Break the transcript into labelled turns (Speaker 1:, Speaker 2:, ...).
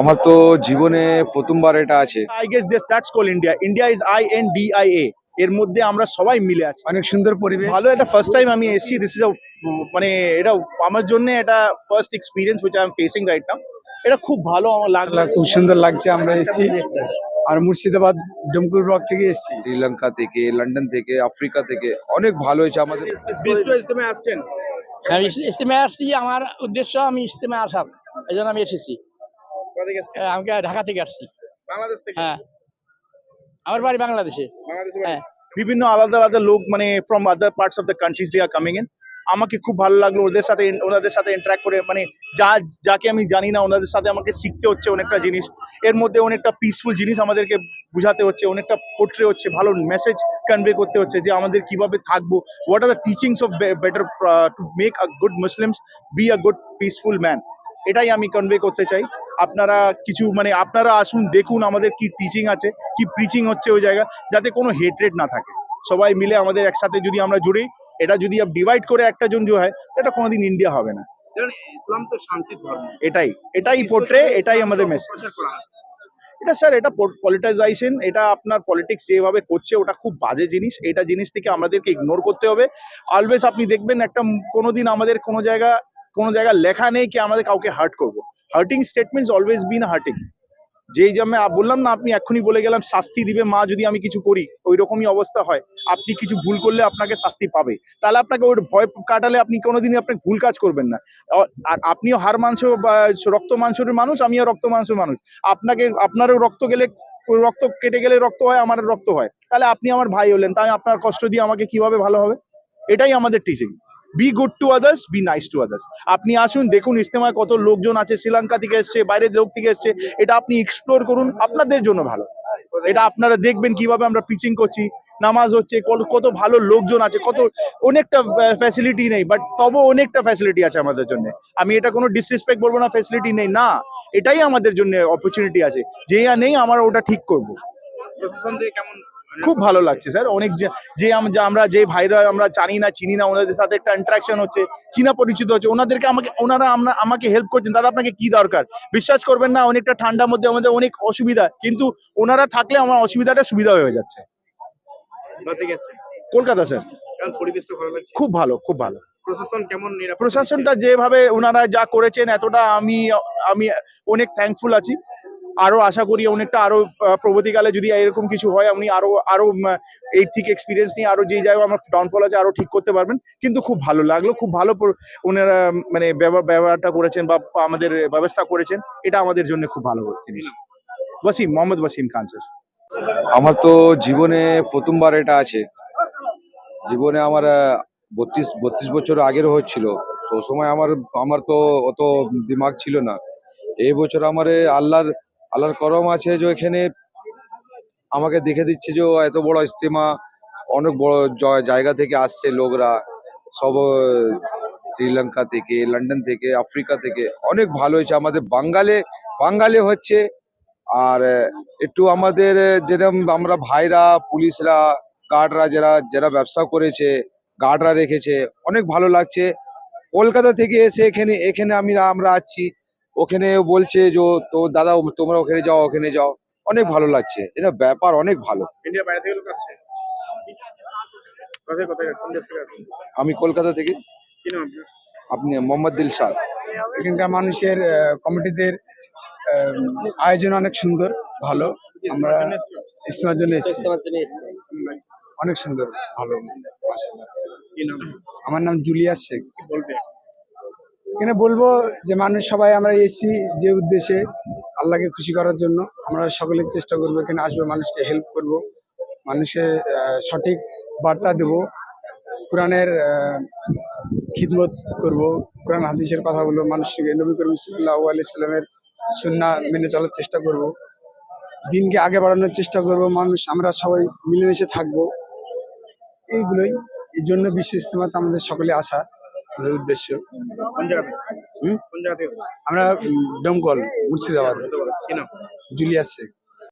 Speaker 1: আমার তো জীবনে প্রথমবার এটা আছে।
Speaker 2: I guess this that's call India India is I N D I A. এর মধ্যে আমরা সবাই মিলে আছি।
Speaker 3: অনেক সুন্দর পরিবেশ।
Speaker 2: ভালো এটা ফার্স্ট টাইম আমি এসেছি। দিস ইজ মানে এটা আমার জন্য এটা first experience which I am facing right now এটা খুব ভালো আমার লাগল।
Speaker 3: খুব সুন্দর লাগছে আমরা এসেছি। আর মুর্শিদাবাদ ডমকুল ব্লক থেকে এসেছি।
Speaker 1: শ্রীলঙ্কা থেকে লন্ডন থেকে আফ্রিকা থেকে অনেক ভালো হয়েছে আমাদের।
Speaker 2: আসছেন।
Speaker 4: ইস্তেমায় আসছি। আমার উদ্দেশ্য আমি ইস্তেমায় আসার। এই জন্য আমি এসেছি। আমি ঢাকা থেকে আসছি।
Speaker 2: বাংলাদেশ থেকে?
Speaker 4: হ্যাঁ। আমার বাড়ি বাংলাদেশে।
Speaker 2: বাংলাদেশে
Speaker 4: হ্যাঁ।
Speaker 2: বিভিন্ন আলাদা আলাদা লোক মানে from other parts of the countries they are coming in আমাকে খুব ভালো লাগল ওদের সাথে ওনাদের সাথে ইন্টারাক্ট করে। মানে যা যাকে আমি জানি না ওনাদের সাথে আমাকে শিখতে হচ্ছে অনেকটা জিনিস। এর মধ্যে অনেকটা পিসফুল জিনিস আমাদেরকে বুঝাতে হচ্ছে অনেকটা পোট্রে হচ্ছে ভালো মেসেজ কনভে করতে হচ্ছে যে আমাদের কীভাবে থাকব। What are the teachings of better to make a good Muslims be a good peaceful man এটাই আমি কনভে করতে চাই। আপনারা কিছু মানে আপনারা আসুন দেখুন আমাদের কি টিচিং আছে কি প্রিচিং হচ্ছে ওই জায়গা যাতে কোনো হেট্রেড না থাকে। সবাই মিলে আমাদের একসাথে যদি আমরা জুড়ি এটা যদি ডিভাইড করে একটা জন যে হয় এটা কোনোদিন ইন্ডিয়া হবে না।
Speaker 5: ইসলাম তো শান্তির ধর্ম।
Speaker 2: এটাই এটাই পোর্ট্রে এটাই আমাদের মেসেজ এটা স্যার এটা পলিটাইজাইশন এটা আপনার পলিটিক্স যেভাবে করছে ওটা খুব বাজে জিনিস। এটা জিনিস থেকে আমাদেরকে ইগনোর করতে হবে। অলওয়েজ আপনি দেখবেন একটা কোনোদিন আমাদের কোনো জায়গা কোনো জায়গায় লেখা নেই কি আমাদের কাউকে হার্ট করব। Hurting statements always been hurting যেই যে আমি বললাম না, আপনি এক্ষুনি বলে গেলাম, শাস্তি দিবে মা যদি আমি কিছু করি ওই রকমই অবস্থা হয়। আপনি কিছু ভুল করলে আপনাকে শাস্তি পাবে। তাহলে আপনাকে ওই ভয় কাটালে আপনি কোনোদিনই আপনি ভুল কাজ করবেন না। আর আপনিও হার মাংস রক্ত মাংসের মানুষ, আমিও রক্ত মাংসের মানুষ। আপনাকে, আপনারও রক্ত গেলে, রক্ত কেটে গেলে রক্ত হয় আমার রক্ত হয়। তাহলে আপনি আমার ভাই হলেন, তাহলে আপনার কষ্ট দিয়ে আমাকে কীভাবে ভালো হবে? এটাই আমাদের teaching be good to others be nice to others আপনি আসুন, দেখুন ইস্তেমায় কত লোকজন আছে, শ্রীলঙ্কা থেকে এসছে, বাইরের লোক থেকে এসছে, এটা আপনি এক্সপ্লোর করুন, আপনাদের জন্য ভালো। এটা আপনারা দেখবেন কীভাবে আমরা পিচিং করছি, নামাজ হচ্ছে, কত- ভালো লোকজন আছে, কত, অনেকটা ফ্যাসিলিটি নেই বাট তবু অনেকটা ফ্যাসিলিটি আছে আমাদের জন্য। আমি এটা কোনো ডিসরেসপেক্ট বলব না ফ্যাসিলিটি নেই, না, এটাই আমাদের জন্য অপরচুনিটি আছে। যে নেই, আমরা ওটা ঠিক করব। খুব ভালো লাগছে, স্যার। অনেক যে- আমরা, যে ভাইরা আমরা জানি না, চিনি না, ওনাদের সাথে একটা ইন্টারাকশন হচ্ছে, চীনা পরিচিত হচ্ছে, ওনাদেরকে আমাকে, ওনারা আমরা আমাকে হেল্প করছেন। দাদা, আপনাকে কি দরকার? বিশ্বাস করবেন না, অনেকটা ঠান্ডার মধ্যে আমাদের অনেক অসুবিধা, কিন্তু ওনারা থাকলে আমার অসুবিধাটা সুবিধা হয়ে যাচ্ছে। কলকাতা, স্যার। খুব ভালো খুব ভালো। প্রশাসনটা যেভাবে ওনারা যা করেছেন, এতটা আমি আমি অনেক থ্যাঙ্কফুল আছি। আরও আশা করি অনেকটা আরও আহ, প্রগতিকালে যদি এরকম কিছু হয় উনি আরও আরও এই ঠিক এক্সপিরিয়েন্স নিয়ে আরও যে জায়গায় আমার ডাউনফল আছে আরও ঠিক করতে পারবেন। কিন্তু খুব ভালো লাগল খুব ভালো ওনারা মানে ব্যবহার- ব্যবহারটা করেছেন বা আমাদের ব্যবস্থা করেছেন এটা আমাদের জন্য খুব ভালো জিনিস। ওয়াসিম মোহাম্মদ ওয়াসিম খান স্যার।
Speaker 1: আমার তো জীবনে প্রথমবার এটা আছে। জীবনে আমার বত্রিশ বত্রিশ বছর আগের হচ্ছিল। সময় আমার আমার তো অত দিমাগ ছিল না। এই বছর আমার আল্লাহর আল্লাহর করম আছে যে এখানে আমাকে দেখে দিচ্ছে যে এত বড় ইস্তেমা অনেক বড় জায়গা থেকে আসছে লোকরা, সব শ্রীলঙ্কা থেকে, লন্ডন থেকে, আফ্রিকা থেকে, অনেক ভালো হয়েছে। আমাদের বাঙ্গালে বাঙ্গালে হচ্ছে, আর, একটু আমাদের যেরকম আমরা ভাইরা, পুলিশরা, গার্ডরা যারা যারা ব্যবসা করেছে, গার্ডরা রেখেছে, অনেক ভালো লাগছে। কলকাতা থেকে এসে এখানে এখানে আমি, আমরা আছি। ওখানে বলছে যে তো দাদা তোমরা ওখানে যাও ওখানে যাও। অনেক ভালো লাগছে। এটা ব্যাপার অনেক ভালো। আমি কলকাতা থেকে।
Speaker 5: কি নাম আপনার?
Speaker 1: আপনি মোহাম্মদ দিলশাদ
Speaker 3: এখানকার মানুষের আহ, কমিটিদের আহ, আয়োজন অনেক সুন্দর ভালো। আমরা ইসলামের জন্য এসেছি। অনেক সুন্দর ভালো। মাশাআল্লাহ।
Speaker 5: কি নাম?
Speaker 3: আমার নাম জুলিয়াস শেখ। এখানে বলব যে মানুষ সবাই আমরা এসেছি যে উদ্দেশ্যে আল্লাহকে খুশি করার জন্য। আমরা সকলে চেষ্টা করব এখানে আসব, মানুষকে হেল্প করব, মানুষকে সঠিক বার্তা দেব, কোরআনের খিদমত করব, কোরআন, হাদিসের কথা বলব মানুষকে, নবী করিম সাল্লাহ আলি সাল্লামের সুন্না মেনে চলার চেষ্টা করব। দিনকে আগে বাড়ানোর চেষ্টা করব, মানুষ, আমরা সবাই মিলেমিশে থাকব। এইগুলোই। এই জন্য বিশ্ব ইস্তেমাতে আমাদের সকলে আসা আমাদের উদ্দেশ্য। আমরা ডমকল দমকল মুর্শিদাবাদ। জুলিয়াস শেখ।